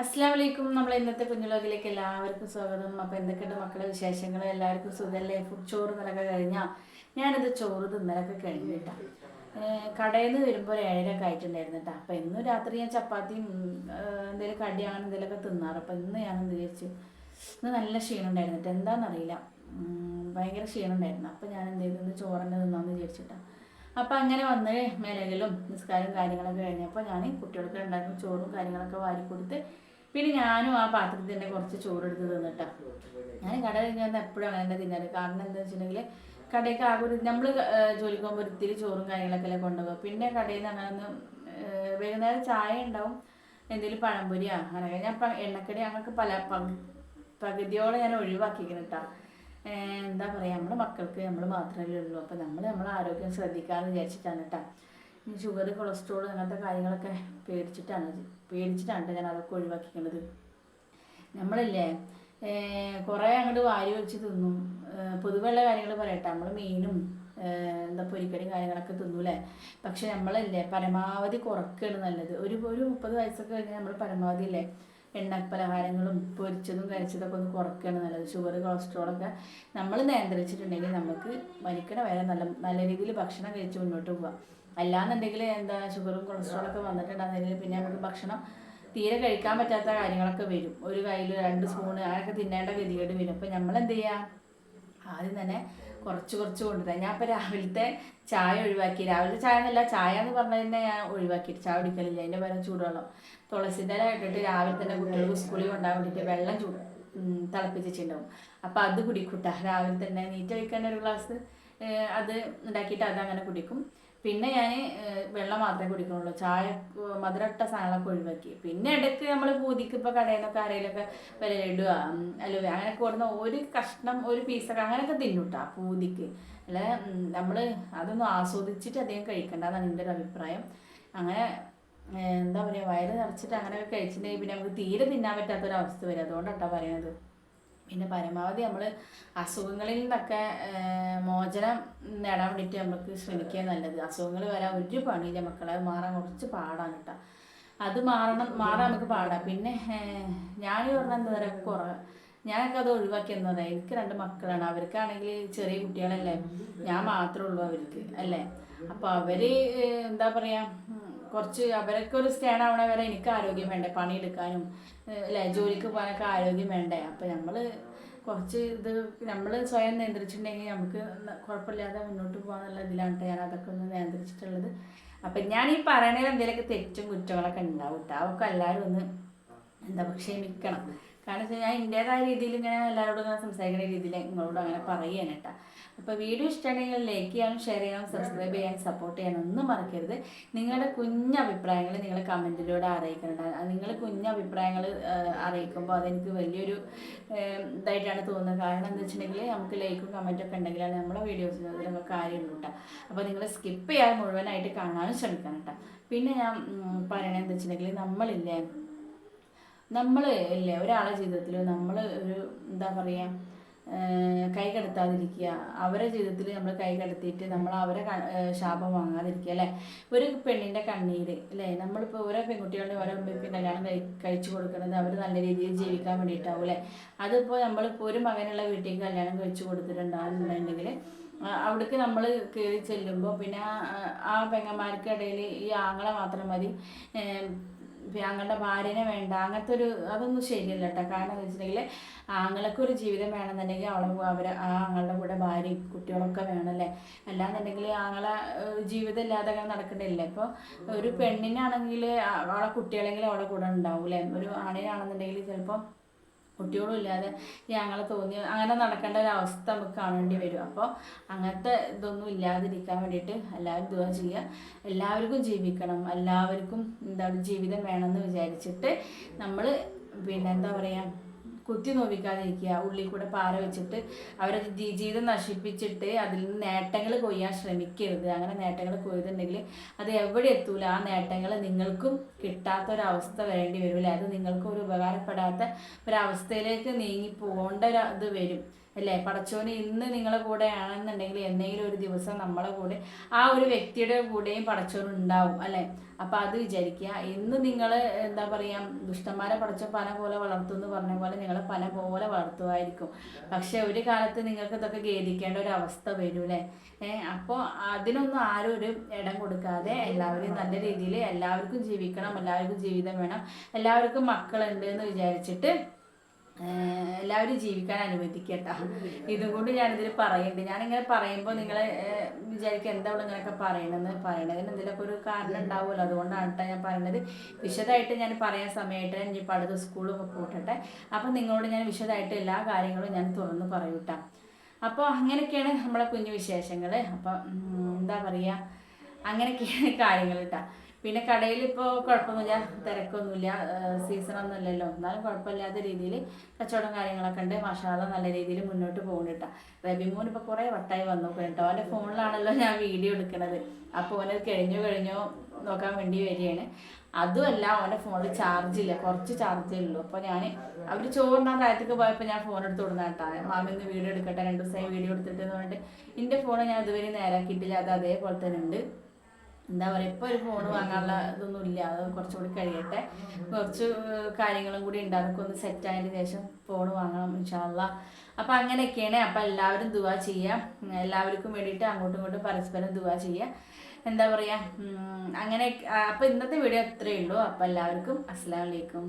അസ്സാം വലൈക്കും നമ്മൾ ഇന്നത്തെ കുഞ്ഞുലോകിലേക്ക് എല്ലാവർക്കും സ്വാഗതം. അപ്പോൾ എന്തൊക്കെയുണ്ട് മക്കളെ വിശേഷങ്ങൾ എല്ലാവർക്കും സുഖമല്ലേ ഫുഡ് ചോറ് നിലക്കെ കഴിഞ്ഞാൽ ഞാനിത് ചോറ് തിന്നലൊക്കെ കഴിഞ്ഞു കേട്ടോ കടയിൽ നിന്ന് വരുമ്പോൾ ഏഴര ഏഴരൊക്കെ ആയിട്ടുണ്ടായിരുന്നു കേട്ടോ അപ്പോൾ ഇന്ന് രാത്രി ഞാൻ ചപ്പാത്തിയും എന്തെങ്കിലും കടി അങ്ങനെ എന്തെങ്കിലുമൊക്കെ തിന്നാറ്. അപ്പോൾ ഇന്ന് ഞാൻ എന്ത് വിചാരിച്ചു? ഇന്ന് നല്ല ക്ഷീണം ഉണ്ടായിരുന്നു കേട്ടോ എന്താണെന്നറിയില്ല ഭയങ്കര ക്ഷീണം ഉണ്ടായിരുന്നു. അപ്പോൾ ഞാൻ എന്ത് ചെയ്തു? ഇന്ന് ചോറന്നെ തിന്നാന്ന് വിചാരിച്ചിട്ടാണ് അപ്പം അങ്ങനെ വന്ന് മേലെങ്കിലും നിസ്കാരവും കാര്യങ്ങളൊക്കെ കഴിഞ്ഞപ്പോൾ ഞാൻ കുട്ടികൾക്ക് ഉണ്ടാക്കുന്ന ചോറും കാര്യങ്ങളൊക്കെ വാരി കൊടുത്ത് പിന്നെ ഞാനും ആ പാത്രത്തിൽ തന്നെ കുറച്ച് ചോറ് എടുത്ത് തിന്നിട്ടാ. ഞാൻ കട കഴിഞ്ഞാൽ എപ്പോഴും അങ്ങനെ തന്നെ തിന്നാറ്. കാരണം എന്താ വെച്ചിട്ടുണ്ടെങ്കിൽ കടയൊക്കെ ആകെ ഒരു നമ്മൾ ജോലിക്ക് പോകുമ്പോൾ ഒത്തിരി ചോറും കാര്യങ്ങളൊക്കെ അല്ലേ കൊണ്ടുപോകും പിന്നെ കടയിൽ നിന്ന് അങ്ങനെ ഒന്ന് വൈകുന്നേരം ചായ ഉണ്ടാവും എന്തെങ്കിലും പഴംപൊരിയാ അങ്ങനെ ഞാൻ എണ്ണക്കടി ഞങ്ങൾക്ക് പല പകുതിയോളം ഞാൻ ഒഴിവാക്കിക്കണം കേട്ടോ എന്താ പറയുക നമ്മുടെ മക്കൾക്ക് നമ്മൾ മാത്രമല്ലേ ഉള്ളൂ. അപ്പോൾ നമ്മൾ നമ്മളെ ആരോഗ്യം ശ്രദ്ധിക്കാമെന്ന് വിചാരിച്ചിട്ടാണ് കേട്ടോ ഈ ഷുഗർ കൊളസ്ട്രോൾ അങ്ങനത്തെ കാര്യങ്ങളൊക്കെ പേടിച്ചിട്ടാണ്. പേടിച്ചിട്ടാണ് ഞാൻ അതൊക്കെ ഒഴിവാക്കിക്കുന്നത് നമ്മളില്ലേ കുറേ അങ്ങോട്ട് വാരി വെച്ച് തിന്നും. പൊതുവെയുള്ള കാര്യങ്ങൾ പറയട്ടെ നമ്മൾ മീനും എന്താ പൊരിക്കടിയും കാര്യങ്ങളൊക്കെ തിന്നൂലേ പക്ഷെ നമ്മളല്ലേ പരമാവധി കുറക്കുകയാണ് നല്ലത്. ഒരു ഒരു മുപ്പത് വയസ്സൊക്കെ കഴിഞ്ഞാൽ നമ്മൾ പരമാവധി ഇല്ലേ എണ്ണ പലഹാരങ്ങളും പൊരിച്ചതും കഴിച്ചതൊക്കെ ഒന്ന് കുറയ്ക്കുകയാണ് നല്ലത്. ഷുഗർ കൊളസ്ട്രോളൊക്കെ നമ്മൾ നിയന്ത്രിച്ചിട്ടുണ്ടെങ്കിൽ നമുക്ക് മരിക്കണ വരെ നല്ല നല്ല രീതിയിൽ ഭക്ഷണം കഴിച്ച് മുന്നോട്ട് പോകാം അല്ലാന്നുണ്ടെങ്കിൽ എന്താ ഷുഗറും കൊളസ്ട്രോളൊക്കെ വന്നിട്ടുണ്ടെന്നുണ്ടെങ്കിൽ പിന്നെ നമുക്ക് ഭക്ഷണം തീരെ കഴിക്കാൻ പറ്റാത്ത കാര്യങ്ങളൊക്കെ വരും. ഒരു കയ്യിൽ രണ്ട് സ്പൂണ് അതൊക്കെ തിന്നേണ്ട ഗതികേട് വരും. അപ്പം നമ്മൾ എന്ത് ചെയ്യുക ആദ്യം തന്നെ കുറച്ച് കുറച്ച് കൊണ്ടുവരാം ഞാൻ ഇപ്പോൾ രാവിലത്തെ ചായ ഒഴിവാക്കി. രാവിലത്തെ ചായ എന്നല്ല ചായ എന്ന് പറഞ്ഞാൽ തന്നെ ഞാൻ ഒഴിവാക്കിയിട്ട് ചായ കുടിക്കലില്ല. അതിന്റെ പകരം ചൂടുവെള്ളം. തുളസിന്റെ ഇല ഇട്ടിട്ട് രാവിലെ തന്നെ കുട്ടികൾക്ക് സ്കൂളിൽ കൊണ്ടാൻ വേണ്ടിയിട്ട് വെള്ളം ചൂട് തിളപ്പിച്ചിട്ടുണ്ടാവും. അപ്പോൾ അത് കുടിക്കൂട്ട. രാവിലെ തന്നെ നീറ്റ് കഴിക്കാൻ ഒരു ഗ്ലാസ് അത് ഉണ്ടാക്കിയിട്ട് അത് അങ്ങനെ കുടിക്കും. പിന്നെ ഞാൻ വെള്ളം മാത്രമേ കുടിക്കുന്നുള്ളൂ. ചായ മധുരട്ട സാധനങ്ങളൊക്കെ ഒഴിവാക്കി. പിന്നെ ഇടയ്ക്ക് നമ്മൾ പൂതിക്ക് ഇപ്പോൾ കടയിൽ നിന്നൊക്കെ ആരെയിലൊക്കെ വില ഇടുക അലുവ അങ്ങനെയൊക്കെ കൊടുന്ന ഒരു കഷ്ണം ഒരു പീസൊക്കെ അങ്ങനെയൊക്കെ തിന്നുട്ടാ പൂതിക്ക്. അല്ല നമ്മൾ അതൊന്നും ആസ്വദിച്ചിട്ട് അധികം കഴിക്കണ്ടെന്നാണ് എന്റെ ഒരു അഭിപ്രായം. അങ്ങനെ എന്താ പറയുക വയറ് നിറച്ചിട്ട് അങ്ങനെയൊക്കെ കഴിച്ചിട്ടുണ്ടെങ്കിൽ പിന്നെ നമുക്ക് തീരെ തിന്നാൻ പറ്റാത്തൊരവസ്ഥ വരും. അതുകൊണ്ടാണ് പറയുന്നത് പിന്നെ പരമാവധി നമ്മൾ അസുഖങ്ങളിൽ നിന്നൊക്കെ മോചനം നേടാൻ വേണ്ടിയിട്ട് നമുക്ക് ശ്രമിക്കുക നല്ലത്. അസുഖങ്ങൾ വരാൻ ഒരു പണിയില്ല മക്കളെ. മാറാൻ കുറച്ച് പാടാണ് കേട്ടോ. അത് മാറണം മാറാൻ നമുക്ക് പാടാം. പിന്നെ ഞാൻ പറഞ്ഞാൽ എന്താ പറയുക കുറ ഞാനൊക്കെ അത് ഒഴിവാക്കി എന്നതാ എനിക്ക് രണ്ട് മക്കളാണ്. അവർക്കാണെങ്കിൽ ചെറിയ കുട്ടികളല്ലേ. ഞാൻ മാത്രമേ ഉള്ളൂ അവർക്ക് അല്ലേ? അപ്പോൾ അവർ എന്താ പറയാ കുറച്ച് അവരൊക്കെ ഒരു സ്റ്റേൺ ആവണ വരെ എനിക്ക് ആരോഗ്യം വേണ്ടേ? പണിയെടുക്കാനും അല്ലെ? ജോലിക്ക് പോകാനൊക്കെ ആരോഗ്യം വേണ്ടേ? അപ്പൊ നമ്മൾ കുറച്ച് ഇത് നമ്മൾ സ്വയം നിയന്ത്രിച്ചിട്ടുണ്ടെങ്കിൽ നമുക്ക് കുഴപ്പമില്ലാതെ മുന്നോട്ട് പോകാന്നുള്ള ഇതിലാണ് ഞാൻ അതൊക്കെ ഒന്ന് നിയന്ത്രിച്ചിട്ടുള്ളത്. അപ്പം ഞാൻ ഈ പറയണതിൽ എന്തെങ്കിലുമൊക്കെ തെറ്റും കുറ്റങ്ങളൊക്കെ ഉണ്ടാവും കേട്ടോ അതൊക്കെ എല്ലാവരും ഒന്ന് എന്താ ക്ഷമിക്കണം. കാരണം വെച്ചാൽ ഞാൻ എന്റേതായ രീതിയിൽ ഇങ്ങനെ എല്ലാവരോടും ഇങ്ങനെ സംസാരിക്കുന്ന രീതിയിൽ നിങ്ങളോട് അങ്ങനെ പറയുകയാണ് കേട്ടോ. അപ്പോൾ വീഡിയോ ഇഷ്ടമാണെങ്കിൽ ലൈക്ക് ചെയ്യാനും ഷെയർ ചെയ്യാനും സബ്സ്ക്രൈബ് ചെയ്യാനും സപ്പോർട്ട് ചെയ്യാനും ഒന്നും മറക്കരുത്. നിങ്ങളുടെ കുഞ്ഞ അഭിപ്രായങ്ങൾ നിങ്ങൾ കമന്റിലൂടെ അറിയിക്കുന്നുണ്ട് നിങ്ങൾ കുഞ്ഞ അഭിപ്രായങ്ങൾ അറിയിക്കുമ്പോൾ അതെനിക്ക് വലിയൊരു ഇതായിട്ടാണ് തോന്നുന്നത്. കാരണം എന്താ വെച്ചിട്ടുണ്ടെങ്കിൽ നമുക്ക് ലൈക്കും കമന്റും ഒക്കെ ഉണ്ടെങ്കിലാണ് നമ്മളെ വീഡിയോസിന് നമുക്ക് കാര്യമുള്ളൂ കേട്ടോ. അപ്പോൾ നിങ്ങൾ സ്കിപ്പ് ചെയ്യാതെ മുഴുവനായിട്ട് കാണാനും ശ്രമിക്കണം കേട്ടോ. പിന്നെ ഞാൻ പറയണത് വെച്ചിട്ടുണ്ടെങ്കിൽ നമ്മളില്ലേ നമ്മൾ അല്ലേ ഒരാളെ ജീവിതത്തിൽ നമ്മൾ ഒരു എന്താ പറയുക കൈ കടത്താതിരിക്കുക അവരെ ജീവിതത്തിൽ നമ്മൾ കൈ കടത്തിയിട്ട് നമ്മൾ അവരെ ശാപം വാങ്ങാതിരിക്കുക അല്ലേ? ഒരു പെണ്ണിന്റെ കണ്ണീര് അല്ലേ? നമ്മളിപ്പോൾ ഓരോ പെൺകുട്ടികളുടെ ഓരോ ഇപ്പം കല്യാണം കഴി കഴിച്ചു കൊടുക്കുന്നത് അവർ നല്ല രീതിയിൽ ജീവിക്കാൻ വേണ്ടിയിട്ടാവും അല്ലേ? അതിപ്പോൾ നമ്മളിപ്പോൾ ഒരു മകനുള്ള വീട്ടിലേക്ക് കല്യാണം കഴിച്ചു കൊടുത്തിട്ടുണ്ടാകുന്നുണ്ടെങ്കിൽ അവിടേക്ക് നമ്മൾ കയറി ചെല്ലുമ്പോൾ പിന്നെ ആ- പെങ്ങന്മാർക്കിടയിൽ ഈ ആങ്ങളെ മാത്രം മതി ഞങ്ങളുടെ ഭാര്യനെ വേണ്ട അങ്ങനത്തെ ഒരു അതൊന്നും ശരിയല്ല കേട്ടോ കാരണം എന്ന് വെച്ചിട്ടുണ്ടെങ്കിൽ ആങ്ങൾക്ക് ഒരു ജീവിതം വേണമെന്നുണ്ടെങ്കിൽ അവളെ അവർ ആ ആങ്ങളുടെ കൂടെ ഭാര്യയും കുട്ടികളൊക്കെ വേണമല്ലേ അല്ലാന്നുണ്ടെങ്കിൽ ആങ്ങളെ ജീവിതം ഇല്ലാതെ അങ്ങനെ നടക്കണ്ടില്ലേ? ഇപ്പോൾ ഒരു പെണ്ണിനാണെങ്കിൽ അവളെ കുട്ടികളെങ്കിലും അവളെ കൂടെ ഉണ്ടാവും അല്ലേ? ഒരു ആണിനാണെന്നുണ്ടെങ്കിൽ ചിലപ്പോൾ കുട്ടികളും ഇല്ലാതെ ഈ ഞങ്ങളെ തോന്നി അങ്ങനെ നടക്കേണ്ട ഒരു അവസ്ഥ നമുക്ക് കാണേണ്ടി വരും. അപ്പോൾ അങ്ങനത്തെ ഇതൊന്നും ഇല്ലാതിരിക്കാൻ വേണ്ടിയിട്ട് എല്ലാവരും ദുവാ ചെയ്യുക. എല്ലാവർക്കും ജീവിക്കണം. എല്ലാവർക്കും എന്താണ് ജീവിതം വേണമെന്ന് വിചാരിച്ചിട്ട് നമ്മൾ പിന്നെ എന്താ പറയുക കുത്തി നോവിക്കാതിരിക്കുക ഉള്ളിൽ കൂടെ പാറ വെച്ചിട്ട് അവരത് ജീവിതം നശിപ്പിച്ചിട്ട് അതിൽ നിന്ന് നേട്ടങ്ങൾ കൊയ്യാൻ ശ്രമിക്കരുത്. അങ്ങനെ നേട്ടങ്ങൾ കൊയ്തുണ്ടെങ്കിൽ അത് എവിടെ എത്തൂല. ആ നേട്ടങ്ങൾ നിങ്ങൾക്കും കിട്ടാത്തൊരവസ്ഥ വരേണ്ടി വരില്ല അത് നിങ്ങൾക്കും ഒരു ഉപകാരപ്പെടാത്ത ഒരവസ്ഥയിലേക്ക് നീങ്ങി പോകേണ്ട ഒരു ഇത് വരും. അല്ലേ? പടച്ചോന് ഇന്ന് നിങ്ങളെ കൂടെ ആണെന്നുണ്ടെങ്കിൽ എന്തെങ്കിലും ഒരു ദിവസം നമ്മളെ കൂടെ ആ ഒരു വ്യക്തിയുടെ കൂടെയും പടച്ചോൻ ഉണ്ടാവും അല്ലേ? അപ്പം അത് വിചാരിക്കുക. ഇന്ന് നിങ്ങൾ എന്താ പറയുക ദുഷ്ടന്മാരെ പടച്ചോൻ പന പോലെ വളർത്തും എന്ന് പറഞ്ഞ പോലെ നിങ്ങളെ പല പോലെ വളർത്തുമായിരിക്കും. പക്ഷെ ഒരു കാലത്ത് നിങ്ങൾക്ക് ഇതൊക്കെ ഖേദിക്കേണ്ട ഒരു അവസ്ഥ വരും അല്ലേ? ഏഹ് അപ്പോൾ അതിനൊന്നും ആരും ഒരു ഇടം കൊടുക്കാതെ എല്ലാവരും നല്ല രീതിയിൽ എല്ലാവർക്കും ജീവിക്കണം എല്ലാവർക്കും ജീവിതം വേണം എല്ലാവർക്കും മക്കളുണ്ട് എന്ന് വിചാരിച്ചിട്ട് എല്ലാവരും ജീവിക്കാൻ അനുവദിക്കട്ട. ഇതും കൊണ്ട് ഞാനിതിൽ പറയുന്നുണ്ട് ഞാനിങ്ങനെ പറയുമ്പോൾ നിങ്ങൾ വിചാരിക്കുക എന്താ അവൾ ഇങ്ങനെയൊക്കെ പറയണമെന്ന് പറയണതിന് എന്തെങ്കിലുമൊക്കെ ഒരു കാരണം ഉണ്ടാവുമല്ലോ. അതുകൊണ്ടാണ് കേട്ടോ ഞാൻ പറയുന്നത് വിശദമായിട്ട് ഞാൻ പറയാൻ സമയമായിട്ട് ഇനിയിപ്പോൾ അടുത്ത സ്കൂളൊക്കെ കൂട്ടട്ടെ അപ്പം നിങ്ങളോട് ഞാൻ വിശദമായിട്ട് എല്ലാ കാര്യങ്ങളും ഞാൻ തുറന്ന് പറയൂട്ടാ. അപ്പോൾ അങ്ങനെയൊക്കെയാണ് നമ്മളെ കുഞ്ഞു വിശേഷങ്ങൾ അപ്പം എന്താ പറയുക അങ്ങനെയൊക്കെയാണ് കാര്യങ്ങൾ കേട്ടോ പിന്നെ കടയിൽ ഇപ്പോൾ കുഴപ്പമൊന്നുമില്ല തിരക്കൊന്നുമില്ല സീസണൊന്നും ഇല്ലല്ലോ എന്നാലും കുഴപ്പമില്ലാത്ത രീതിയിൽ കച്ചവടം കാര്യങ്ങളൊക്കെ ഉണ്ട്. മഷാല നല്ല രീതിയിൽ മുന്നോട്ട് പോകുന്നുണ്ട് റബിമോൻ ഇപ്പോൾ കുറേ വട്ടായി വന്നു. കേട്ടോ അവന്റെ ഫോണിലാണല്ലോ ഞാൻ വീഡിയോ എടുക്കുന്നത് അപ്പോൾ ഓനത് കഴിഞ്ഞോ കഴിഞ്ഞോ നോക്കാൻ വേണ്ടി വരികയാണ്. അതുമല്ല അവന്റെ ഫോണിൽ ചാർജ് ഇല്ല. കുറച്ച് ചാർജേ ഉള്ളൂ. അപ്പോൾ ഞാൻ അവർ ചോറിനാൻ താഴത്തേക്ക് പോയപ്പോൾ ഞാൻ ഫോൺ എടുത്ത് കേട്ടോ മാമി ഇന്ന് വീഡിയോ എടുക്കട്ടെ രണ്ട് ദിവസമായി വീഡിയോ എടുത്തിട്ട് എന്ന് പറഞ്ഞിട്ട്. എന്റെ ഫോൺ ഞാൻ ഇതുവരെ നേരാക്കിയിട്ടില്ല. അത് അതേപോലെ തന്നെ ഉണ്ട്. എന്താ പറയുക ഇപ്പോൾ ഒരു ഫോൺ വാങ്ങാനുള്ള ഇതൊന്നും ഇല്ല അത് കുറച്ചുകൂടി കഴിയട്ടെ. കുറച്ച് കാര്യങ്ങളും കൂടി ഉണ്ട്. അതൊക്കെ ഒന്ന് സെറ്റ് ആയതിന് ശേഷം ഫോൺ വാങ്ങണം ഇൻഷാല്ല അപ്പം അങ്ങനെയൊക്കെയാണ്. അപ്പം എല്ലാവരും ദുവാ ചെയ്യാം. എല്ലാവർക്കും വേണ്ടിയിട്ട് അങ്ങോട്ടും ഇങ്ങോട്ടും പരസ്പരം ദുവാ ചെയ്യുക എന്താ പറയുക അങ്ങനെ അപ്പം ഇന്നത്തെ വീഡിയോ അത്രയേ ഉള്ളൂ. അപ്പം എല്ലാവർക്കും അസ്സാം അലൈക്കും.